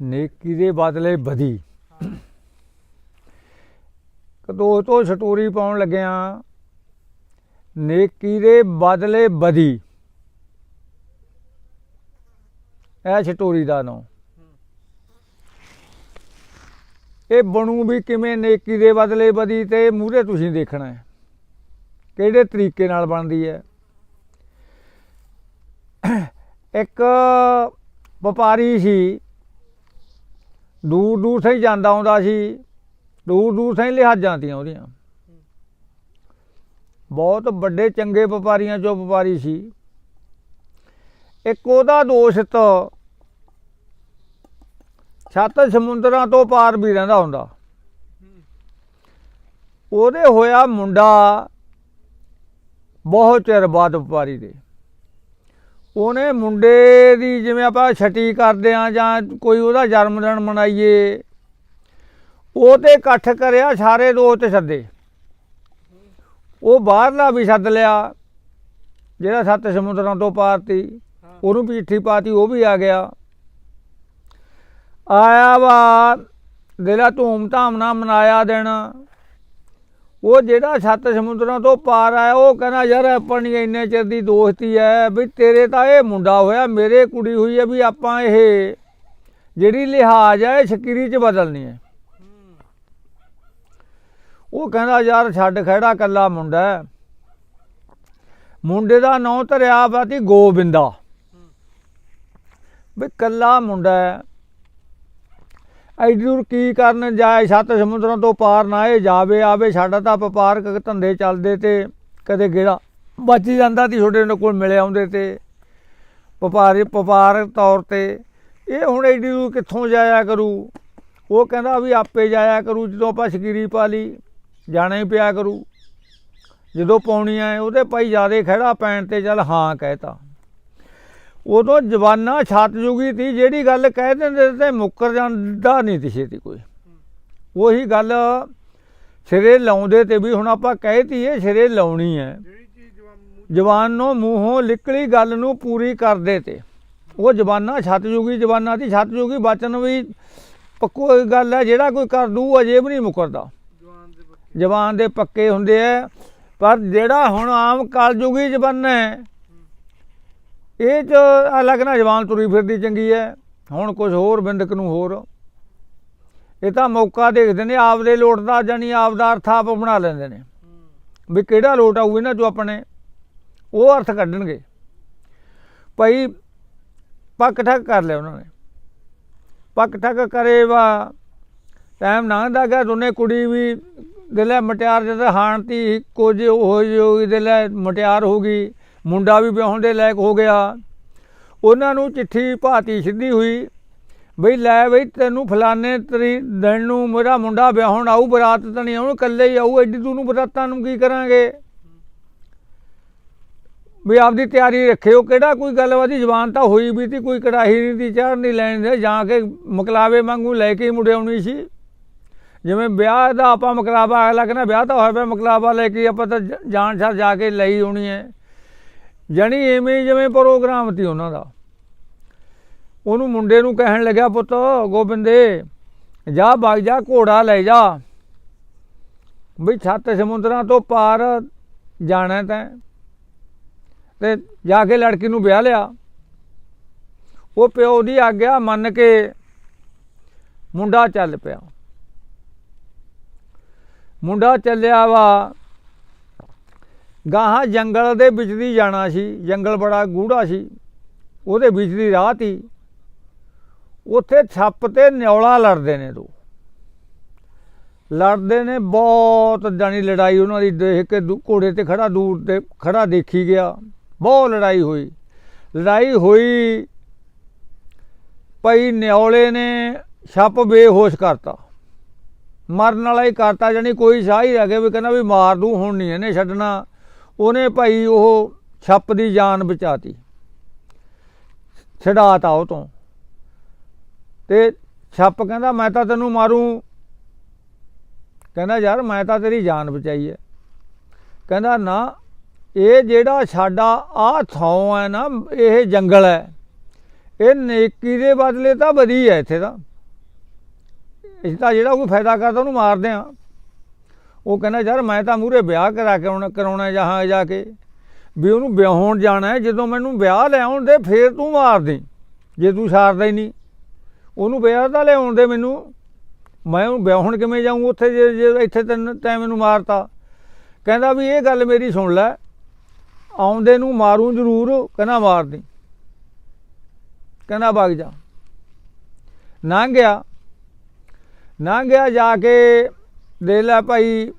ਨੇਕੀ ਦੇ ਬਦਲੇ ਬਦੀ ਕਦੋਂ ਤੋਂ ਸਟੋਰੀ ਪਾਉਣ ਲੱਗਿਆ, ਨੇਕੀ ਦੇ ਬਦਲੇ ਬਦੀ ਇਹ ਸਟੋਰੀ ਦਾ ਨਾਮ ਇਹ ਬਣੂ ਵੀ ਕਿਵੇਂ ਨੇਕੀ ਦੇ ਬਦਲੇ ਬਦੀ ਤੇ ਮੂਹਰੇ ਤੁਸੀਂ ਦੇਖਣਾ ਹੈ। ਕਿਹੜੇ ਤਰੀਕੇ ਨਾਲ ਬਣਦੀ ਹੈ। ਇੱਕ ਵਪਾਰੀ ਸੀ ਦੂਰ ਦੂਰ ਸਹੀ ਜਾਂਦਾ ਆਉਂਦਾ ਸੀ। ਦੂਰ ਦੂਰ ਸਹੀ ਲਿਹਾਜ਼ਾਂ ਤੀਆਂ ਉਹਦੀਆਂ। ਬਹੁਤ ਵੱਡੇ ਚੰਗੇ ਵਪਾਰੀਆਂ ਚੋਂ ਵਪਾਰੀ ਸੀ। ਇੱਕ ਉਹਦਾ ਦੋਸਤ ਛੱਤ ਸਮੁੰਦਰਾਂ ਤੋਂ ਪਾਰ ਵੀ ਰਹਿੰਦਾ ਹੁੰਦਾ। ਉਹਦੇ ਹੋਇਆ ਮੁੰਡਾ ਬਹੁਤ ਚਿਰ ਬਾਅਦ ਵਪਾਰੀ ਦੇ। ਉਹਨੇ ਮੁੰਡੇ ਦੀ ਜਿਵੇਂ ਆਪਾਂ ਛਟੀ ਕਰਦੇ ਆ ਜਾਂ ਕੋਈ ਉਹਦਾ ਜਨਮ ਦਿਨ ਮਨਾਈਏ, ਉਹ ਤੇ ਇਕੱਠ ਕਰਿਆ ਸਾਰੇ ਦੋਸਤ ਸੱਦੇ। ਉਹ ਬਾਹਰਲਾ ਵੀ ਸੱਦ ਲਿਆ, ਜਿਹੜਾ ਸੱਤ ਸਮੁੰਦਰਾਂ ਤੋਂ ਪਾਰ ਤੀ ਉਹਨੂੰ ਵੀ ਚਿੱਠੀ ਪਾਤੀ, ਉਹ ਵੀ ਆ ਗਿਆ। ਆਇਆ ਵਾ, ਦਿਲਾ ਧੂਮ ਧਾਮ ਨਾਲ ਮਨਾਇਆ ਦਿਨ। ਉਹ ਜਿਹੜਾ ਸੱਤ ਸਮੁੰਦਰਾਂ ਤੋਂ ਪਾਰ ਆਇਆ, ਉਹ ਕਹਿੰਦਾ, ਯਾਰ ਆਪਣੀ ਇੰਨੇ ਚਿਰ ਦੀ ਦੋਸਤੀ ਹੈ ਵੀ ਤੇਰੇ ਤਾਂ ਇਹ ਮੁੰਡਾ ਹੋਇਆ, ਮੇਰੇ ਕੁੜੀ ਹੋਈ ਹੈ ਵੀ ਆਪਾਂ ਇਹ ਜਿਹੜੀ ਲਿਹਾਜ਼ ਹੈ ਇਹ ਸ਼ਕੀਰੀ ਚ ਬਦਲਣੀ ਹੈ ਉਹ ਕਹਿੰਦਾ, ਯਾਰ, ਛੱਡ ਖੜਾ ਕੱਲਾ ਮੁੰਡਾ ਮੁੰਡੇ ਦਾ ਨਾਂ ਧਰਿਆ ਵਾ ਤੀ ਗੋਬਿੰਦਾ। ਵੀ ਕੱਲਾ ਮੁੰਡਾ ਹੈ ਐਡੀ ਦੂਰ ਕੀ ਕਰਨ ਜਾਏ? ਸੱਤ ਸਮੁੰਦਰਾਂ ਤੋਂ ਪਾਰ ਨਾ ਇਹ ਜਾਵੇ, ਆਵੇ ਸਾਡਾ ਤਾਂ ਵਪਾਰਕ ਧੰਦੇ ਚੱਲਦੇ ਤੇ ਕਦੇ ਗੇੜਾ ਬਚ ਜਾਂਦਾ ਤੀ ਛੋਟੇ ਕੋਲ ਮਿਲੇ ਆਉਂਦੇ ਤੇ। ਵਪਾਰੀ, ਵਪਾਰਕ ਤੌਰ ਤੇ ਇਹ ਹੁਣ ਐਡੀ ਦੂਰ ਕਿੱਥੋਂ ਜਾਇਆ ਕਰੂ? ਉਹ ਕਹਿੰਦਾ ਵੀ ਆਪੇ ਜਾਇਆ ਕਰੂ, ਜਦੋਂ ਆਪਾਂ ਸ਼ਕੀਰੀ ਪਾ ਲਈ ਜਾਣਾ ਹੀ ਪਿਆ ਕਰੂ। ਜਦੋਂ ਪਾਉਣੀ ਆਏ, ਉਹਦੇ ਭਾਈ ਜਿਆਦੇ ਖੜਾ ਪੈਣ ਤੇ ਚੱਲ ਹਾਂ ਕਹਿਤਾ ਉਦੋਂ ਜਵਾਨਾ ਛੱਤ ਜੁਗੀ ਤੀ ਜਿਹੜੀ ਗੱਲ ਕਹਿ ਦਿੰਦੇ ਤੇ ਮੁੱਕਰ ਜਾਂਦਾ ਨਹੀਂ ਤੀ ਛੇਤੀ ਕੋਈ। ਉਹੀ ਗੱਲ ਸਿਰੇ ਲਾਉਂਦੇ ਤੇ ਵੀ ਹੁਣ ਆਪਾਂ ਕਹਿਤੀ ਇਹ ਸਿਰੇ ਲਾਉਣੀ ਹੈ। ਜਵਾਨ ਨੂੰ ਮੂੰਹੋਂ ਨਿਕਲੀ ਗੱਲ ਨੂੰ ਪੂਰੀ ਕਰਦੇ ਤੇ। ਉਹ ਜਵਾਨਾ ਛੱਤ ਜੁਗੀ ਜਵਾਨਾ ਦੀ ਛੱਤ ਜੁਗੀ ਬਚਨ ਵੀ ਪੱਕੋ ਗੱਲ ਹੈ ਜਿਹੜਾ ਕੋਈ ਕਰ ਦੂ ਅਜੇ ਵੀ ਨਹੀਂ ਮੁਕਰਦਾ। ਜਵਾਨ ਦੇ ਬੱਕੇ ਜਵਾਨ ਦੇ ਪੱਕੇ ਹੁੰਦੇ ਆ ਪਰ ਜਿਹੜਾ ਹੁਣ ਆਮ ਕਲਯੁਗੀ ਜਵਾਨਾ ਹੈ ਇਹ ਚ ਅਲੱਗ ਨਾ ਜਵਾਨ ਤੁਰੀ ਫਿਰਦੀ ਚੰਗੀ ਹੈ ਹੁਣ ਕੁਝ ਹੋਰ ਬਿੰਦਕ ਨੂੰ ਹੋਰ। ਇਹ ਤਾਂ ਮੌਕਾ ਦੇਖਦੇ ਨੇ, ਆਪਦੇ ਲੋਟ ਦਾ ਜਾਨੀ ਆਪਦਾ ਅਰਥ ਆਪ ਬਣਾ ਲੈਂਦੇ ਨੇ। ਵੀ ਕਿਹੜਾ ਲੋਟ ਆਊ ਇਹਨਾਂ ਚੋਂ ਆਪਣੇ? ਉਹ ਅਰਥ ਕੱਢਣਗੇ। ਭਾਈ ਪੱਕ ਠੱਕ ਕਰ ਲਿਆ ਉਹਨਾਂ ਨੇ। ਪੱਕ ਠੱਕ ਕਰੇ ਵਾ, ਟਾਈਮ ਲੰਘਦਾ ਗਿਆ ਦੋਨੇ ਕੁੜੀ ਵੀ ਦਿਲੇ ਮਟਿਆਰ, ਜਦ ਹਾਣਤੀ, ਕੁਝ ਹੋ ਜੋ ਦਿਲੇ ਮਟਿਆਰ ਹੋ ਗਈ। ਮੁੰਡਾ ਵੀ ਵਿਆਹਣ ਦੇ ਲਾਇਕ ਹੋ ਗਿਆ। ਉਹਨਾਂ ਨੂੰ ਚਿੱਠੀ ਭਾਤੀ ਸਿੱਧੀ ਹੋਈ, ਬਈ ਲੈ ਬਈ ਤੈਨੂੰ ਫਲਾਣੇ ਤਰੀ ਦਿਨ ਨੂੰ ਮੇਰਾ ਮੁੰਡਾ ਵਿਆਹਣ ਆਊ, ਬਰਾਤ ਤਾਂ ਨਹੀਂ ਆਉਣ, ਇਕੱਲੇ ਹੀ ਆਊ, ਐਡੀ ਤੂੰ ਨੂੰ ਬਰਾਤਾਂ ਨੂੰ ਕੀ ਕਰਾਂਗੇ? ਵੀ ਆਪਦੀ ਤਿਆਰੀ ਰੱਖਿਓ, ਕਿਹੜਾ ਕੋਈ ਗੱਲਬਾਤ ਜ਼ਬਾਨ ਤਾਂ ਹੋਈ ਵੀ ਤੀ, ਕੋਈ ਕੜਾਹੀ ਨਹੀਂ ਤੀ ਚਾੜ ਨਹੀਂ ਲੈਣ ਦੇ, ਜਾਂ ਕੇ ਮਕਲਾਵੇ ਵਾਂਗੂ ਲੈ ਕੇ ਹੀ ਮੁੜੇ ਆਉਣੀ ਸੀ। ਜਿਵੇਂ ਵਿਆਹ ਦਾ ਆਪਾਂ ਮਕਲਾਵਾ, ਅਗਲਾ ਕਹਿੰਦਾ ਵਿਆਹ ਤਾਂ ਹੋਇਆ ਪਿਆ, ਮਕਲਾਵਾ ਲੈ ਕੇ ਆਪਾਂ ਤਾਂ ਜਾਣ ਸਾਰ ਜਾ ਕੇ ਲਈ ਆਉਣੀ ਹੈ। ਜਾਣੀ ਐਵੇਂ ਜਿਵੇਂ ਪ੍ਰੋਗਰਾਮ ਤੀ ਉਹਨਾਂ ਦਾ। ਉਹਨੂੰ ਮੁੰਡੇ ਨੂੰ ਕਹਿਣ ਲੱਗਿਆ, ਪੁੱਤ ਗੋਬਿੰਦੇ, ਜਾ ਵਗ ਜਾ, ਘੋੜਾ ਲੈ ਜਾ। ਵੀ ਛੱਤ ਸਮੁੰਦਰਾਂ ਤੋਂ ਪਾਰ ਜਾਣਾ ਤੈਂ। ਤੇ ਜਾ ਕੇ ਲੜਕੀ ਨੂੰ ਵਿਆਹ ਲਿਆ। ਉਹ ਪਿਓ ਦੀ ਆਗਿਆ ਮੰਨ ਕੇ ਮੁੰਡਾ ਚੱਲ ਪਿਆ। ਮੁੰਡਾ ਚੱਲਿਆ ਵਾ ਗਾਹਾਂ ਜੰਗਲ ਦੇ ਵਿੱਚ ਦੀ ਜਾਣਾ ਸੀ, ਜੰਗਲ ਬੜਾ ਗੂੜਾ ਸੀ, ਉਹਦੇ ਵਿੱਚ ਦੀ ਰਾਹ ਤੀ। ਉੱਥੇ ਛੱਪ ਤੇ ਨਿਉਲਾ ਲੜਦੇ ਨੇ ਦੋ। ਲੜਦੇ ਨੇ ਬਹੁਤ, ਜਾਣੀ ਲੜਾਈ ਉਹਨਾਂ ਦੀ ਦੇਖ ਕੇ ਦੂ- ਘੋੜੇ ਤੇ ਖੜਾ ਦੂਰ ਤੇ ਖੜਾ ਦੇਖੀ ਗਿਆ। ਬਹੁਤ ਲੜਾਈ ਹੋਈ। ਲੜਾਈ ਹੋਈ, ਭਾਈ ਨਿਉਲੇ ਨੇ ਛੱਪ ਬੇਹੋਸ਼ ਕਰਤਾ। ਮਰਨ ਵਾਲਾ ਹੀ ਕਰਤਾ, ਜਾਣੀ ਕੋਈ ਸਾਹ ਹੀ ਰਹਿ ਗਿਆ ਵੀ ਕਹਿੰਦਾ ਵੀ ਮਾਰ ਦੂੰ, ਹੁਣ ਨਹੀਂ ਇਹਨੇ ਛੱਡਣਾ। ਉਹਨੇ ਭਾਈ ਉਹ ਛੱਪ ਦੀ ਜਾਨ ਬਚਾਤੀ। ਛਡਾਤਾ ਉਹ ਤੋਂ। ਤੇ ਛੱਪ ਕਹਿੰਦਾ, ਮੈਂ ਤਾਂ ਤੈਨੂੰ ਮਾਰੂ। ਕਹਿੰਦਾ, ਯਾਰ, ਮੈਂ ਤਾਂ ਤੇਰੀ ਜਾਨ ਬਚਾਈ ਹੈ ਕਹਿੰਦਾ, ਨਾ, ਇਹ ਜਿਹੜਾ ਸਾਡਾ ਆਹ ਥਾਂ ਹੈ ਨਾ, ਇਹ ਜੰਗਲ ਹੈ ਇਹ ਨੇਕੀ ਦੇ ਬਦਲੇ ਤਾਂ ਬਦੀ ਹੈ ਇੱਥੇ ਦਾ ਇਸ ਦਾ ਜਿਹੜਾ ਕੋਈ ਫਾਇਦਾ ਕਰਦਾ ਉਹਨੂੰ ਮਾਰਦੇ ਆ। ਉਹ ਕਹਿੰਦਾ, ਯਾਰ, ਮੈਂ ਤਾਂ ਮੂਰੇ ਵਿਆਹ ਕਰਾ ਕੇ ਆਉਣਾ, ਕਰਾਉਣਾ ਜਹਾਂ ਜਾ ਕੇ। ਵੀ ਉਹਨੂੰ ਵਿਆਹਣ ਜਾਣਾ ਹੈ, ਜਦੋਂ ਮੈਨੂੰ ਵਿਆਹ ਲਿਆਉਣ ਦੇ, ਫੇਰ ਤੂੰ ਮਾਰ ਦੇ, ਜੇ ਤੂੰ ਸਾਰਦਾ ਹੀ ਨਹੀਂ। ਉਹਨੂੰ ਵਿਆਹ ਤਾਂ ਲਿਆਉਣ ਦੇ ਮੈਨੂੰ। ਮੈਂ ਉਹਨੂੰ ਵਿਆਹਣ ਕਿਵੇਂ ਜਾਊਂ ਉੱਥੇ, ਜੇ ਜੇ ਇੱਥੇ ਤੈਨੂੰ, ਤੈਂ ਮੈਨੂੰ ਮਾਰਤਾ? ਕਹਿੰਦਾ ਵੀ, ਇਹ ਗੱਲ ਮੇਰੀ ਸੁਣ ਲੈ। ਆਉਂਦੇ ਨੂੰ ਮਾਰੂ ਜ਼ਰੂਰ, ਕਹਿੰਦਾ, ਮਾਰ ਦੇ। ਕਹਿੰਦਾ ਵਗ ਜਾ। ਨਾ ਗਿਆ। ਨਾ ਗਿਆ ਜਾ ਕੇ ਦੇ ਲੈ ਭਾਈ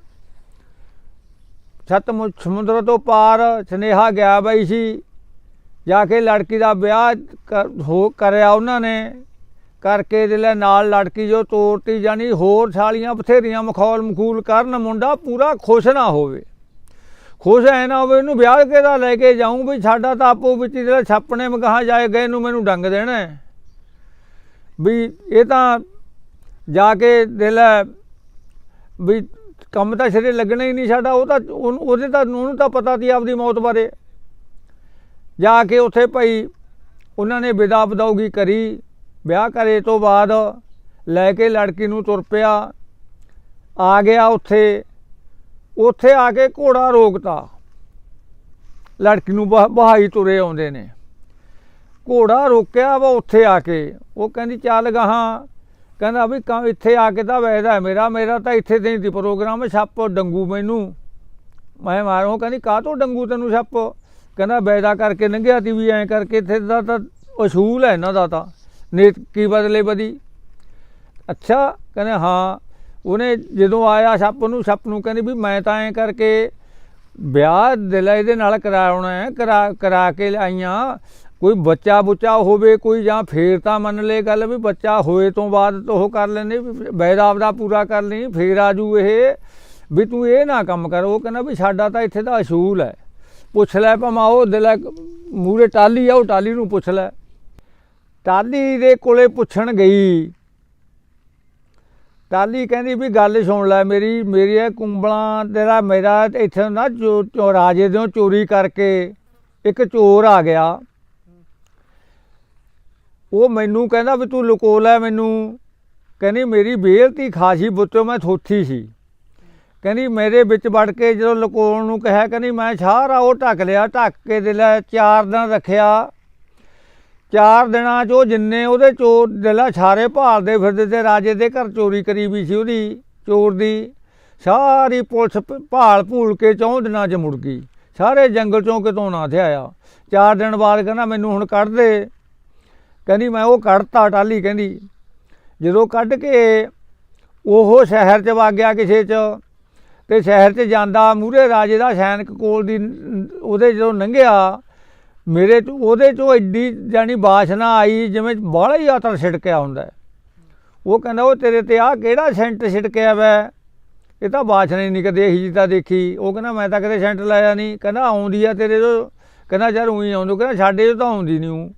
ਸਤਮੁ ਸਮੁੰਦਰ ਤੋਂ ਪਾਰ ਸਨੇਹਾ ਗਿਆ ਬਈ ਸੀ, ਜਾ ਕੇ ਲੜਕੀ ਦਾ ਵਿਆਹ ਕਰ- ਹੋ, ਕਰਿਆ ਉਹਨਾਂ ਨੇ, ਕਰਕੇ ਦੇ ਲੈ ਨਾਲ ਲੜਕੀ ਜੋ ਤੋਰਤੀ ਜਾਨੀ ਹੋਰ ਸਾਲੀਆਂ ਬਥੇਰੀਆਂ ਮਖੌਲ ਮਖੂਲ ਕਰਨ, ਮੁੰਡਾ ਪੂਰਾ ਖੁਸ਼ ਨਾ ਹੋਵੇ। ਖੁਸ਼ ਐ ਨਾ ਹੋਵੇ ਇਹਨੂੰ ਵਿਆਹ ਕੇ ਦਾ ਲੈ ਕੇ ਜਾਊਂ ਵੀ ਸਾਡਾ ਤਾਂ ਆਪੋ ਵਿੱਚ ਜਿਹੜਾ ਛਾਪਣੇ ਮਗਾਹ ਜਾਏ ਗਏ ਇਹਨੂੰ ਮੈਨੂੰ ਡੰਗ ਦੇਣਾ। ਵੀ ਇਹ ਤਾਂ ਜਾ ਕੇ ਦੇ ਲੈ ਵੀ ਕੰਮ ਤਾਂ ਸਿਰੇ ਲੱਗਣਾ ਹੀ ਨਹੀਂ ਸਾਡਾ, ਉਹ ਤਾਂ ਉਹਨੂੰ- ਉਹਦੇ ਤਾਂ, ਉਹਨੂੰ ਤਾਂ ਪਤਾ ਸੀ ਆਪਦੀ ਮੌਤ ਬਾਰੇ। ਜਾ ਕੇ ਉੱਥੇ ਭਾਈ ਉਹਨਾਂ ਨੇ ਵਿਦਾ ਬਦਾਉਗੀ ਕਰੀ, ਵਿਆਹ ਕਰੇ ਤੋਂ ਬਾਅਦ ਲੈ ਕੇ ਲੜਕੀ ਨੂੰ ਤੁਰ ਪਿਆ, ਆ ਗਿਆ ਉੱਥੇ ਉੱਥੇ ਆ ਕੇ ਘੋੜਾ ਰੋਕਤਾ। ਲੜਕੀ ਨੂੰ ਬਹਾਈ ਤੁਰੇ ਆਉਂਦੇ ਨੇ। ਘੋੜਾ ਰੋਕਿਆ ਵਾ ਉੱਥੇ ਆ ਕੇ, ਉਹ ਕਹਿੰਦੀ, ਚੱਲ ਗਾਹਾਂ ਕਹਿੰਦਾ ਵੀ ਕਾਂ ਇੱਥੇ ਆ ਕੇ ਤਾਂ ਵੈਦਾ ਮੇਰਾ ਮੇਰਾ ਤਾਂ ਇੱਥੇ ਤੇ ਨਹੀਂ ਪ੍ਰੋਗਰਾਮ ਛੱਪ ਡੰਗੂ ਮੈਨੂੰ। ਮੈਂ ਮਾਰੋ ਕਹਿੰਦੀ ਕਾਹ ਤੋਂ ਡੰਗੂ ਤੈਨੂੰ ਛੱਪ? ਕਹਿੰਦਾ ਵੈਦਾ ਕਰਕੇ ਲੰਘਿਆ ਤੀ ਵੀ ਐਂ ਕਰਕੇ ਇੱਥੇ ਦਾ ਤਾਂ ਅਸੂਲ ਹੈ ਇਹਨਾਂ ਦਾ ਤਾਂ। ਨੇਤ ਕੀ ਬਦਲੇ ਬਦੀ? ਅੱਛਾ, ਕਹਿੰਦੇ, ਹਾਂ। ਉਹਨੇ ਜਦੋਂ ਆਇਆ ਛੱਪ ਨੂੰ ਛੱਪ ਨੂੰ ਕਹਿੰਦੀ ਵੀ ਮੈਂ ਤਾਂ ਐਂ ਕਰਕੇ ਵਿਆਹ ਦਿਲ ਇਹਦੇ ਨਾਲ ਕਰਾਉਣਾ ਹੈ, ਕਰਾ ਕਰਾ ਕੇ ਆਈਆਂ। ਕੋਈ ਬੱਚਾ ਬੁੱਚਾ ਹੋਵੇ ਕੋਈ ਜਾਂ ਫੇਰ ਤਾਂ ਮੰਨ ਲੈ ਗੱਲ ਵੀ ਬੱਚਾ ਹੋਏ ਤੋਂ ਬਾਅਦ ਤਾਂ ਉਹ ਕਰ ਲੈਂਦੇ, ਵੀ ਵੈਦਾ ਆਪਦਾ ਪੂਰਾ ਕਰ ਲਈ, ਫੇਰ ਆਜੂ ਇਹ, ਵੀ ਤੂੰ ਇਹ ਨਾ ਕੰਮ ਕਰ, ਉਹ ਕਹਿੰਦਾ ਵੀ ਸਾਡਾ ਤਾਂ ਇੱਥੇ ਦਾ ਅਸੂਲ ਹੈ। ਪੁੱਛ ਲੈ ਭਾਵੇਂ ਉਹ ਦਿਲ ਮੂਰੇ ਟਾਲੀ ਆ, ਉਹ ਟਾਲੀ ਨੂੰ ਪੁੱਛ ਲੈ। ਟਾਲੀ ਦੇ ਕੋਲੇ ਪੁੱਛਣ ਗਈ। ਟਾਲੀ ਕਹਿੰਦੀ ਵੀ ਗੱਲ ਸੁਣ ਲੈ ਮੇਰੀ ਮੇਰੀ ਇਹ ਕੁੰਬਲਾਂ ਤੇਰਾ ਮੇਰਾ ਇੱਥੇ ਨਾ ਚੋ- ਚੋ- ਰਾਜੇ ਦੇ ਚੋਰੀ ਕਰਕੇ, ਇੱਕ ਚੋਰ ਆ ਗਿਆ। ਉਹ ਮੈਨੂੰ ਕਹਿੰਦਾ ਵੀ ਤੂੰ ਲੁਕੋ ਲੈ ਮੈਨੂੰ। ਕਹਿੰਦੀ ਮੇਰੀ ਬੇਲਤੀ ਖਾਸੀ ਬੁੱਤੋਂ ਮੈਂ ਥੋਥੀ ਸੀ। ਕਹਿੰਦੀ ਮੇਰੇ ਵਿੱਚ ਵੜ ਕੇ ਜਦੋਂ ਲੁਕਾਉਣ ਨੂੰ ਕਿਹਾ, ਕਹਿੰਦੀ ਮੈਂ ਸਾਰਾ ਉਹ ਢੱਕ ਲਿਆ, ਢੱਕ ਕੇ ਦੇ ਚਾਰ ਦਿਨ ਰੱਖਿਆ। ਚਾਰ ਦਿਨਾਂ 'ਚ ਉਹ ਜਿੰਨੇ ਉਹਦੇ ਚੋਰ ਦਿਲਾ ਛਾਰੇ ਭਾਲਦੇ ਫਿਰਦੇ ਤੇ ਰਾਜੇ ਦੇ ਘਰ ਚੋਰੀ ਕਰੀ ਵੀ ਸੀ ਉਹਦੀ, ਚੋਰ ਦੀ। ਸਾਰੀ ਪੁਲਿਸ ਭ- ਭਾਲ ਭੂਲ ਕੇ ਚੌਂ ਦਿਨਾਂ 'ਚ ਮੁੜ ਗਈ। ਸਾਰੇ ਜੰਗਲ ਚੋਂ ਕਿਤੋਂ ਨਾ ਥਿਆਇਆ ਚਾਰ ਦਿਨ ਬਾਅਦ ਕਹਿੰਦਾ ਮੈਨੂੰ ਹੁਣ ਕੱਢ ਦੇ। ਕਹਿੰਦੀ ਮੈਂ ਉਹ ਕੱਢਤਾ ਟਾਲੀ ਕਹਿੰਦੀ। ਜਦੋਂ ਕੱਢ ਕੇ ਉਹ ਸ਼ਹਿਰ 'ਚ ਵਗ ਗਿਆ ਕਿਸੇ 'ਚ, ਤੇ ਸ਼ਹਿਰ 'ਚ ਜਾਂਦਾ ਮੂਰੇ ਰਾਜੇ ਦਾ ਸੈਨਿਕ ਕੋਲ ਦੀ ਉਹਦੇ ਜਦੋਂ ਲੰਘਿਆ ਮੇਰੇ ਚ, ਉਹਦੇ ਚੋਂ ਐਡੀ ਜਾਨੀ ਬਾਸ਼ਨਾ ਆਈ ਜਿਵੇਂ ਬਾਹਲਾ ਹੀ ਆਤਰ ਛਿੜਕਿਆ ਹੁੰਦਾ ਉਹ ਕਹਿੰਦਾ, ਉਹ ਤੇਰੇ ਤੇ ਆ ਕਿਹੜਾ ਸੈਂਟ ਛਿੜਕਿਆ ਵੈ? ਇਹ ਤਾਂ ਬਾਸ਼ਨਾ ਹੀ ਨਹੀਂ ਕਦੇ ਇਹੀ ਜਿਹੀ ਤਾਂ ਦੇਖੀ। ਉਹ ਕਹਿੰਦਾ, ਮੈਂ ਤਾਂ ਕਦੇ ਸੈਂਟ ਲਾਇਆ ਨਹੀਂ। ਕਹਿੰਦਾ, ਆਉਂਦੀ ਆ ਤੇਰੇ ਤੋਂ। ਕਹਿੰਦਾ, ਯਾਰ ਉਹੀ ਆਉਂਦੋ। ਕਹਿੰਦਾ, ਸਾਡੇ ਤੋਂ ਤਾਂ ਆਉਂਦੀ ਨਹੀਂ ਉਹ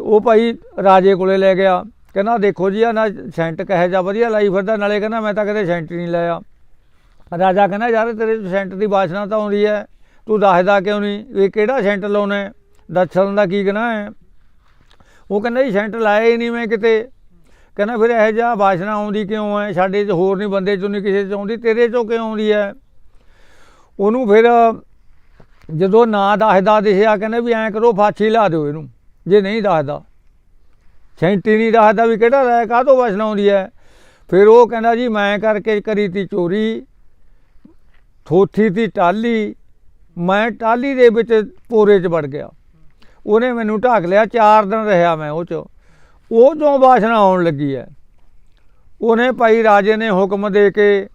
ਉਹ ਭਾਈ ਰਾਜੇ ਕੋਲੇ ਲੈ ਗਿਆ। ਕਹਿੰਦਾ ਦੇਖੋ ਜੀ ਆ ਨਾ ਸੈਂਟ ਕਹੇ ਜਾ ਵਧੀਆ ਲਾਈ ਫਿਰਦਾ ਨਾਲੇ ਕਹਿੰਦਾ, ਮੈਂ ਤਾਂ ਕਦੇ ਸੈਂਟ ਨਹੀਂ ਲਾਇਆ। ਰਾਜਾ ਕਹਿੰਦਾ, ਯਾਰ ਤੇਰੇ ਤੋਂ ਸੈਂਟ ਦੀ ਬਾਸ਼ਨਾ ਤਾਂ ਆਉਂਦੀ ਹੈ। ਤੂੰ ਦੱਸਦਾ ਕਿਉਂ ਨਹੀਂ? ਇਹ ਕਿਹੜਾ ਸੈਂਟ ਲਾਉਣਾ ਹੈ? ਦੱਸਣ ਦਾ ਕੀ ਗਨਾ ਹੈ? ਉਹ ਕਹਿੰਦਾ ਜੀ ਸੈਂਟ ਲਾਇਆ ਹੀ ਨਹੀਂ ਮੈਂ ਕਿਤੇ। ਕਹਿੰਦਾ, ਫਿਰ ਇਹ ਜਿਹਾ ਬਾਸ਼ਨਾ ਆਉਂਦੀ ਕਿਉਂ ਹੈ? ਸਾਡੇ 'ਚ ਹੋਰ ਨਹੀਂ ਬੰਦੇ 'ਚੋਂ ਨਹੀਂ ਕਿਸੇ 'ਚ ਆਉਂਦੀ। ਤੇਰੇ 'ਚੋਂ ਕਿਉਂ ਆਉਂਦੀ ਹੈ? ਉਹਨੂੰ ਫਿਰ ਜਦੋਂ ਨਾਂ ਦੱਸਦਾ ਦਿਸਿਆ, ਕਹਿੰਦਾ ਵੀ ਐਂ ਕਰੋ, ਫਾਂਸੀ ਲਾ ਦਿਓ ਇਹਨੂੰ। ਜੇ ਨਹੀਂ ਦੱਸਦਾ। ਸੈਂਟੀ ਨਹੀਂ ਦੱਸਦਾ ਵੀ ਕਿਹੜਾ ਰਾਇ ਕਾਹਤੋਂ ਬਾਸ਼ਨਾ ਆਉਂਦੀ ਹੈ ਫਿਰ ਉਹ ਕਹਿੰਦਾ ਜੀ, ਮੈਂ ਕਰਕੇ ਕਰੀ ਤੀ ਚੋਰੀ, ਥੋਥੀ ਤੀ ਟਾਲੀ ਮੈਂ ਟਾਲੀ ਦੇ ਵਿੱਚ ਪੋਰੇ 'ਚ ਵੜ ਗਿਆ। ਉਹਨੇ ਮੈਨੂੰ ਢਾਕ ਲਿਆ 4 ਦਿਨ ਰਿਹਾ ਮੈਂ ਉਹ 'ਚ। ਉਹ ਜੋ ਬਾਸ਼ਨਾ ਆਉਣ ਲੱਗੀ ਹੈ ਉਹਨੇ ਭਾਈ ਰਾਜੇ ਨੇ ਹੁਕਮ ਦੇ ਕੇ,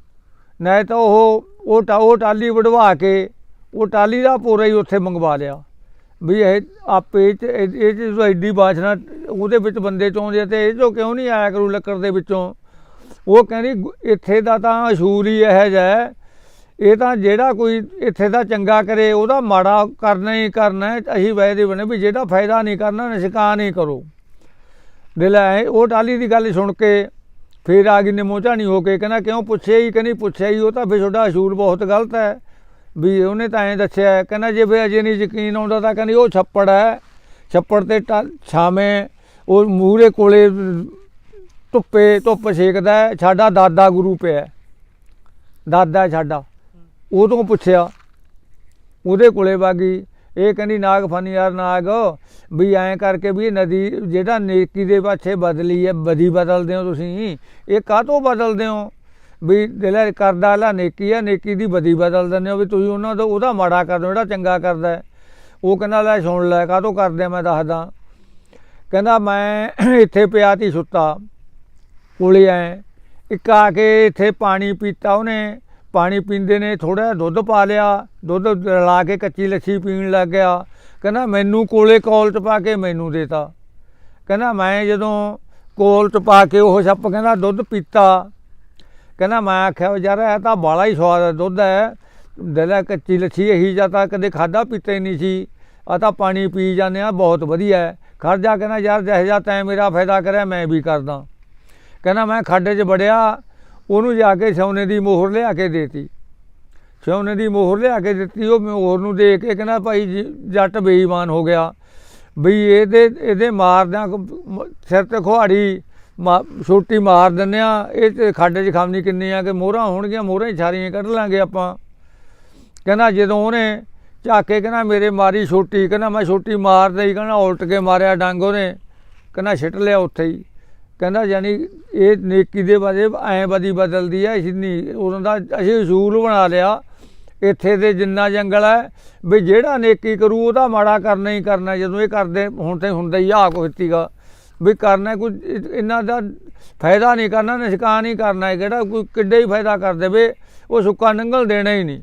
ਨਹੀਂ ਤਾਂ ਉਹ ਉਹ ਟਾ- ਉਹ ਟਾਲੀ ਵਡਵਾ ਕੇ, ਉਹ ਟਾਲੀ ਦਾ ਪੋਰਾ ਹੀ ਉੱਥੇ ਮੰਗਵਾ ਲਿਆ। ਵੀ ਇਹ ਆਪੇ ਚ ਇਹ ਇਹ 'ਚ ਜੋ ਐਡੀ ਬਾਸ਼ਨਾ ਉਹਦੇ ਵਿੱਚ ਬੰਦੇ ਚਾਹੁੰਦੇ ਆਉਂਦੇ ਤੇ ਇਹ ਚੋਂ ਕਿਉਂ ਨਹੀਂ ਆਇਆ ਕਰੂ ਲੱਕੜ ਦੇ ਵਿੱਚੋਂ? ਉਹ ਕਹਿੰਦੀ, ਗੁ- ਇੱਥੇ ਦਾ ਤਾਂ ਅਸੂਲ ਹੀ ਇਹ ਜਿਹਾ ਹੈ। ਇਹ ਤਾਂ ਜਿਹੜਾ ਕੋਈ ਇੱਥੇ ਦਾ ਚੰਗਾ ਕਰੇ, ਉਹਦਾ ਮਾੜਾ ਕਰਨਾ ਹੀ ਕਰਨਾ ਹੈ। ਅਸੀਂ ਵੈਦੇ ਬਣੇ ਵੀ ਜਿਹੜਾ ਫਾਇਦਾ ਨਹੀਂ ਕਰਨਾ, ਨਿਸ਼ਕਾ ਨਹੀਂ ਕਰੋ। ਦਿਲ ਐ ਉਹ ਟਾਲੀ ਦੀ ਗੱਲ ਸੁਣ ਕੇ ਫਿਰ ਆ ਗਈ ਨਿੰਮੋ ਝਾਣੀ ਹੋ ਕੇ, ਕਹਿੰਦਾ, ਕਿਉਂ ਪੁੱਛਿਆ ਹੀ? ਕਹਿੰਦੀ, ਪੁੱਛਿਆ ਹੀ ਉਹ ਤਾਂ ਫਿਰ ਤੁਹਾਡਾ ਅਸੂਲ ਬਹੁਤ ਗਲਤ ਹੈ। ਵੀ ਉਹਨੇ ਤਾਂ ਐਂ ਦੱਸਿਆ, ਕਹਿੰਦਾ ਜੇ ਵੀ ਅਜੇ ਨਹੀਂ ਯਕੀਨ ਆਉਂਦਾ ਤਾਂ ਕਹਿੰਦੀ ਉਹ ਛੱਪੜ ਹੈ, ਛੱਪੜ ਤੇ ਟਾ- ਛਾਵੇਂ ਉਹ ਮੂਹਰੇ ਕੋਲੇ ਧੁੱਪੇ, ਧੁੱਪ ਛੇਕਦਾ ਸਾਡਾ ਦਾਦਾ ਗੁਰੂ ਪਿਆ। ਦਾਦਾ ਸਾਡਾ। ਉਹ ਤੋਂ ਪੁੱਛਿਆ, ਉਹਦੇ ਕੋਲੇ ਬਾਗੀ, ਇਹ ਕਹਿੰਦੀ ਨਾਗ ਫਨੀ ਯਾਰ ਨਾਗ, ਵੀ ਐਂ ਕਰਕੇ ਵੀ ਇਹ ਨਦੀ, ਜਿਹੜਾ ਨੇਕੀ ਦੇ ਪਾਛੇ ਬਦਲੀ ਹੈ, ਬਦੀ ਬਦਲਦੇ ਹੋ ਤੁਸੀਂ, ਇਹ ਕਾਹ ਤੋਂ ਬਦਲਦੇ ਹੋ? ਵੀ ਜਿਹੜਾ ਕਰਦਾ ਲਾ ਨੇਕੀ ਆ, ਨੇਕੀ ਦੀ ਬਦੀ ਬਦਲ ਦਿੰਦੇ ਹੋ ਵੀ ਤੁਸੀਂ ਉਹਨਾਂ ਤੋਂ ਉਹਦਾ ਮਾੜਾ ਕਰਦੇ ਹੋ ਜਿਹੜਾ ਚੰਗਾ ਕਰਦਾ ਉਹ ਕਹਿੰਦਾ, ਲੈ ਸੁਣ ਲੈ, ਕਾਹਤੋਂ ਕਰਦੇ ਆ, ਮੈਂ ਦੱਸਦਾ। ਕਹਿੰਦਾ, ਮੈਂ ਇੱਥੇ ਪਿਆ ਤੀ ਸੁੱਤਾ, ਕੋਲੇ ਆਏ ਇੱਕ ਆ ਕੇ ਇੱਥੇ ਪਾਣੀ ਪੀਤਾ ਉਹਨੇ, ਪਾਣੀ ਪੀਂਦੇ ਨੇ ਥੋੜਾ ਦੁੱਧ ਪਾ ਲਿਆ, ਦੁੱਧ ਰਲਾ ਕੇ ਕੱਚੀ ਲੱਛੀ ਪੀਣ ਲੱਗ ਗਿਆ। ਕਹਿੰਦਾ, ਮੈਨੂੰ ਕੋਲੇ ਕੌਲ ਚ ਪਾ ਕੇ ਮੈਨੂੰ ਦੇਤਾ। ਕਹਿੰਦਾ, ਮੈਂ ਜਦੋਂ ਕੋਲ ਚ ਪਾ ਕੇ ਉਹ ਛੱਪ ਕਹਿੰਦਾ, ਦੁੱਧ ਪੀਤਾ। ਕਹਿੰਦਾ ਮੈਂ ਆਖਿਆ ਵੀ ਯਾਰ ਇਹ ਤਾਂ ਬਾਲਾ ਹੀ ਸਵਾਦ ਦੁੱਧ ਹੈ। ਦਿਲਾ ਕੱਚੀ ਲੱਛੀ ਇਹੀ ਜਾਂ ਤਾਂ ਕਦੇ ਖਾਦਾ ਪੀਤਾ ਹੀ ਨਹੀਂ ਸੀ। ਆ ਤਾਂ ਪਾਣੀ ਪੀ ਜਾਂਦੇ ਆ ਬਹੁਤ ਵਧੀਆ ਹੈ। ਖੜ ਜਾ ਕਹਿੰਦਾ ਯਾਰ ਜਿਹੋ ਜਿਹਾ ਤੈਂ ਮੇਰਾ ਫਾਇਦਾ ਕਰਿਆ ਮੈਂ ਵੀ ਕਰਦਾ। ਕਹਿੰਦਾ ਮੈਂ ਖਾਡੇ 'ਚ ਵੜਿਆ ਉਹਨੂੰ ਜਾ ਕੇ ਸੋਨੇ ਦੀ ਮੋਹਰ ਲਿਆ ਕੇ ਦੇਤੀ। ਸੋਨੇ ਦੀ ਮੋਹਰ ਲਿਆ ਕੇ ਦਿੱਤੀ ਉਹ ਮੋਹਰ ਨੂੰ ਦੇ ਕੇ ਕਹਿੰਦਾ ਭਾਈ ਜੀ, ਜੱਟ ਬੇਈਮਾਨ ਹੋ ਗਿਆ। ਬਈ ਇਹਦੇ ਇਹਦੇ ਮਾਰਦਿਆਂ ਸਿਰ ਤੇ ਖੁਹਾੜੀ ਛੋਟੀ ਮਾਰ ਦਿੰਦੇ ਆ, ਇਹ ਤੇ ਖਾਡੇ 'ਚ ਖਾਮਨੀ ਕਿੰਨੀ ਆ ਕਿ ਮੋਹਰਾਂ ਹੋਣਗੀਆਂ, ਮੋਹਰਾਂ ਹੀ ਛਾਰੀਆਂ ਕੱਢ ਲਾਂਗੇ ਆਪਾਂ। ਕਹਿੰਦਾ ਜਦੋਂ ਉਹਨੇ ਝਾਕੇ ਕਹਿੰਦਾ ਮੇਰੇ ਮਾਰੀ ਛੋਟੀ, ਕਹਿੰਦਾ ਮੈਂ ਛੋਟੀ ਮਾਰ ਹੀ ਕਹਿੰਦਾ ਉਲਟ ਕੇ ਮਾਰਿਆ ਡੰਗ ਉਹਨੇ, ਕਹਿੰਦਾ ਛਿੱਟ ਲਿਆ ਉੱਥੇ ਹੀ। ਕਹਿੰਦਾ ਯਾਨੀ ਇਹ ਨੇਕੀ ਦੇ ਬਾਰੇ ਐਂ ਬਦੀ ਬਦਲਦੀ ਐ ਅਸੀਂ ਨਹੀਂ ਉਹਨਾਂ ਦਾ ਅਸੀਂ ਅਸੂਲ ਬਣਾ ਲਿਆ। ਇੱਥੇ ਦੇ ਜਿੰਨਾ ਜੰਗਲ ਹੈ ਵੀ ਜਿਹੜਾ ਨੇਕੀ ਕਰੂ ਉਹਦਾ ਮਾੜਾ ਕਰਨਾ ਹੀ ਕਰਨਾ, ਜਦੋਂ ਇਹ ਕਰਦੇ, ਹੁਣ ਤੇ ਹੁੰਦਾ ਹੀ ਆ ਕੋਈ ਤੀਗਾ ਵੀ ਕਰਨਾ ਕੋਈ ਇਹਨਾਂ ਦਾ ਫਾਇਦਾ ਨਹੀਂ ਕਰਨਾ ਨਿਸ਼ਕਾਨ ਹੀ ਕਰਨਾ ਕਿਹੜਾ ਕੋਈ, ਕਿੱਡੇ ਹੀ ਫਾਇਦਾ ਕਰ ਦੇਵੇ, ਉਹ ਸੁੱਕਾ ਨੰਗਲ ਦੇਣਾ ਹੀ ਨਹੀਂ।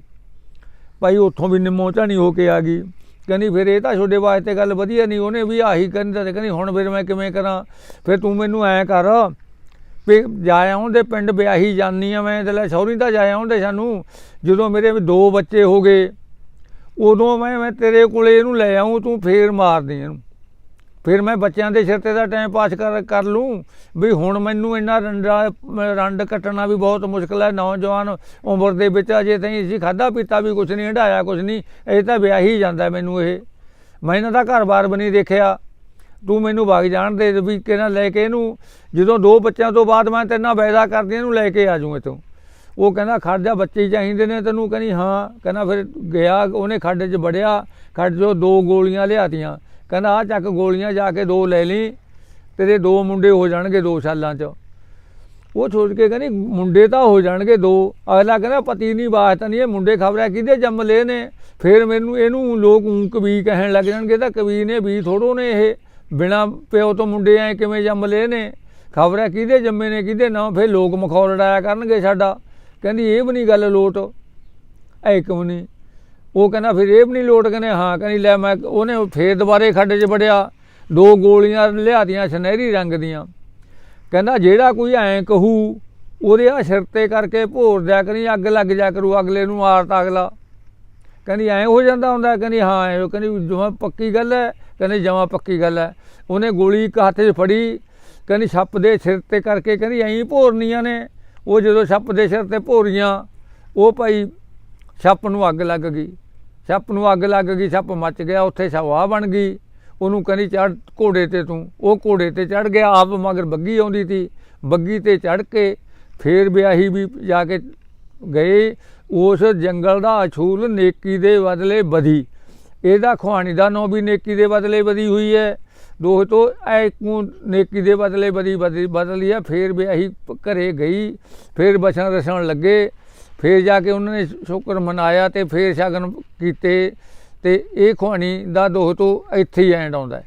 ਭਾਈ ਉੱਥੋਂ ਵੀ ਨਿੰਮੋ ਝਾਣੀ ਹੋ ਕੇ ਆ ਗਈ। ਕਹਿੰਦੀ ਫਿਰ ਇਹ ਤਾਂ ਤੁਹਾਡੇ ਵਾਸਤੇ ਗੱਲ ਵਧੀਆ ਨਹੀਂ, ਉਹਨੇ ਵੀ ਆਹੀ ਕਹਿੰਦਾ ਤੇ ਕਹਿੰਦੀ, ਹੁਣ ਫਿਰ ਮੈਂ ਕਿਵੇਂ ਕਰਾਂ? ਫਿਰ ਤੂੰ ਮੈਨੂੰ ਐਂ ਕਰ ਵੀ ਜਾ ਆਉਂਦੇ ਪਿੰਡ ਵਿਆਹੀ ਜਾਨੀ ਆ ਮੈਂ, ਤੇ ਲੈ ਸਹੁਰੀ ਤਾਂ ਜਾ ਆਉਂਦੇ ਸਾਨੂੰ। ਜਦੋਂ ਮੇਰੇ ਦੋ ਬੱਚੇ ਹੋ ਗਏ, ਉਦੋਂ ਮੈਂ ਮੈਂ ਤੇਰੇ ਕੋਲੇ ਇਹਨੂੰ ਲੈ ਆਉਂ ਤੂੰ ਫੇਰ ਮਾਰਦੀ ਇਹਨੂੰ। ਫਿਰ ਮੈਂ ਬੱਚਿਆਂ ਦੇ ਸਿਰ ਤੇ ਦਾ ਟਾਈਮ ਪਾਸ ਕਰ ਕਰ ਲੂੰ। ਵੀ ਹੁਣ ਮੈਨੂੰ ਇੰਨਾ ਰੰਡਾ, ਰੰਡ ਕੱਟਣਾ ਵੀ ਬਹੁਤ ਮੁਸ਼ਕਲ ਹੈ। ਨੌਜਵਾਨ ਉਮਰ ਦੇ ਵਿੱਚ ਅਜੇ ਤਾਈਂ ਅਸੀਂ ਖਾਦਾ ਪੀਤਾ ਵੀ ਕੁਝ ਨਹੀਂ ਹੰਡਾਇਆ ਕੁਝ ਨਹੀਂ। ਇਹ ਤਾਂ ਵਿਆਹ ਹੀ ਜਾਂਦਾ ਮੈਨੂੰ ਇਹ। ਮੈਂ ਇਹਨਾਂ ਦਾ ਘਰ-ਬਾਰ ਬਣੀ ਦੇਖਿਆ। ਤੂੰ ਮੈਨੂੰ ਵਗ ਜਾਣ ਦੇ ਵੀ ਕਿਹਨਾਂ ਲੈ ਕੇ ਇਹਨੂੰ। ਜਦੋਂ ਦੋ ਬੱਚਿਆਂ ਤੋਂ ਬਾਅਦ ਮੈਂ ਤੇਰੇ ਨਾਲ ਵਾਅਦਾ ਕਰਦੀ ਇਹਨੂੰ ਲੈ ਕੇ ਆ ਜੂੰ ਇੱਥੋਂ। ਉਹ ਕਹਿੰਦਾ, ਖੜ ਜਾ, ਬੱਚੇ ਹੀ ਚਾਹੀਦੇ ਨੇ ਤੈਨੂੰ। ਕਹਿੰਦੀ, ਹਾਂ। ਕਹਿੰਦਾ, ਫਿਰ ਗਿਆ, ਉਹਨੇ ਖੱਡ 'ਚ ਵੜਿਆ। ਖੱਡ 'ਚੋਂ ਦੋ ਗੋਲੀਆਂ ਲਿਆਤੀਆਂ। ਕਹਿੰਦਾ ਆ ਚੱਕ ਗੋਲੀਆਂ ਜਾ ਕੇ ਦੋ ਲੈ ਲਈ, ਤੇਰੇ ਦੋ ਮੁੰਡੇ ਹੋ ਜਾਣਗੇ ਦੋ ਸਾਲਾਂ 'ਚ। ਉਹ ਸੋਚ ਕੇ ਕਹਿੰਦੀ, ਮੁੰਡੇ ਤਾਂ ਹੋ ਜਾਣਗੇ ਦੋ। ਅਗਲਾ ਕਹਿੰਦਾ, ਪਤੀ ਨਹੀਂ ਬਾਤ ਨਹੀਂ, ਇਹ ਮੁੰਡੇ ਖਬਰਾਂ ਕਿਹਦੇ ਜੰਮ ਲਏ ਨੇ? ਫਿਰ ਮੈਨੂੰ, ਇਹਨੂੰ ਲੋਕ ਊਂ ਕਵੀ ਕਹਿਣ ਲੱਗ ਜਾਣਗੇ, ਤਾਂ ਕਵੀ ਨੇ ਵੀ ਥੋੜੋ ਨੇ ਇਹ, ਬਿਨਾ ਪਿਓ ਤੋਂ ਮੁੰਡੇ ਐ ਕਿਵੇਂ ਜੰਮ ਲਏ ਨੇ? ਖਬਰਾਂ ਕਿਹਦੇ ਜੰਮੇ ਨੇ, ਕਿਹਦੇ ਨਾ? ਫਿਰ ਲੋਕ ਮਖੌਲ ਡਾਇਆ ਕਰਨਗੇ ਸਾਡਾ। ਕਹਿੰਦੀ, ਇਹ ਵੀ ਨਹੀਂ ਗੱਲ ਲੋਟ। ਐ ਕਿਉਂ ਨਹੀਂ। ਉਹ ਕਹਿੰਦਾ ਫਿਰ ਇਹ ਵੀ ਨਹੀਂ ਲੋਟ ਕਹਿੰਦੇ, ਹਾਂ ਕਹਿੰਦੀ ਲੈ ਮੈਂ ਉਹਨੇ ਫੇਰ ਦੁਬਾਰੇ ਖੱਡੇ 'ਚ ਵੜਿਆ, ਦੋ ਗੋਲੀਆਂ ਲਿਆਤੀਆਂ ਸੁਨਹਿਰੀ ਰੰਗ ਦੀਆਂ। ਕਹਿੰਦਾ ਜਿਹੜਾ ਕੋਈ ਐਂ ਕਹੂ, ਉਹਦੇ ਆ ਸਿਰ ਤੇ ਕਰਕੇ ਭੋਰ ਦਿਆ ਕਰੀ, ਅੱਗ ਲੱਗ ਜਾ ਕਰੂ, ਅਗਲੇ ਨੂੰ ਆਰਤ ਅਗਲਾ। ਕਹਿੰਦੀ ਐਂ ਹੋ ਜਾਂਦਾ ਹੁੰਦਾ, ਕਹਿੰਦੀ ਹਾਂ ਐਂ ਕਹਿੰਦੀ ਜਮਾਂ ਪੱਕੀ ਗੱਲ ਹੈ ਕਹਿੰਦੀ ਜਮਾਂ ਪੱਕੀ ਗੱਲ ਹੈ ਉਹਨੇ ਗੋਲੀ ਇੱਕ ਹੱਥ 'ਚ ਫੜੀ, ਕਹਿੰਦੀ ਸੱਪ ਦੇ ਸਿਰ ਤੇ ਕਰਕੇ, ਕਹਿੰਦੀ ਐਂ ਭੋਰਨੀਆਂ ਨੇ। ਉਹ ਜਦੋਂ ਸੱਪ ਦੇ ਸਿਰ ਤੇ ਭੋਰੀਆਂ, ਉਹ ਭਾਈ ਸੱਪ ਨੂੰ ਅੱਗ ਲੱਗ ਗਈ। ਸੱਪ ਨੂੰ ਅੱਗ ਲੱਗ ਗਈ, ਸੱਪ ਮੱਚ ਗਿਆ, ਉੱਥੇ ਸਵਾਹ ਬਣ ਗਈ। ਉਹਨੂੰ ਕਹਿੰਦੀ ਚੜ ਘੋੜੇ ਤੇ ਤੂੰ। ਉਹ ਘੋੜੇ ਤੇ ਚੜ ਗਿਆ, ਆਪ ਮਗਰ ਬੱਗੀ ਆਉਂਦੀ ਸੀ। ਬੱਗੀ ਤੇ ਚੜ ਕੇ ਫੇਰ ਵਿਆਹੀ ਵੀ ਜਾ ਕੇ ਗਏ। ਉਸ ਜੰਗਲ ਦਾ ਅਛੂਲ ਨੇਕੀ ਦੇ ਬਦਲੇ ਬਦੀ ਇਹਦਾ ਖੁਆਣੀ ਦਾ ਨਾਂ ਵੀ ਨੇਕੀ ਦੇ ਬਦਲੇ ਵਧੀ ਹੋਈ ਹੈ। ਦੋਸਤੋ ਐ ਕੋ ਨੇਕੀ ਦੇ ਬਦਲੇ ਬਦੀ ਬਦਲੀ ਬਦਲੀ ਹੈ। ਫੇਰ ਵਿਆਹੀ ਪ- ਘਰੇ ਗਈ। ਫੇਰ ਬਚਨ ਰਸਣ ਲੱਗੇ। ਫਿਰ ਜਾ ਕੇ ਉਹਨਾਂ ਨੇ ਸ਼ੁਕਰ ਮਨਾਇਆ ਤੇ ਫਿਰ ਸ਼ਗਨ ਕੀਤੇ ਤੇ ਇਹ ਖੁਆਣੀ ਦਾ ਦੋਸਤੋ ਇੱਥੇ ਹੀ ਐਂਡ ਆਉਂਦਾ ਹੈ।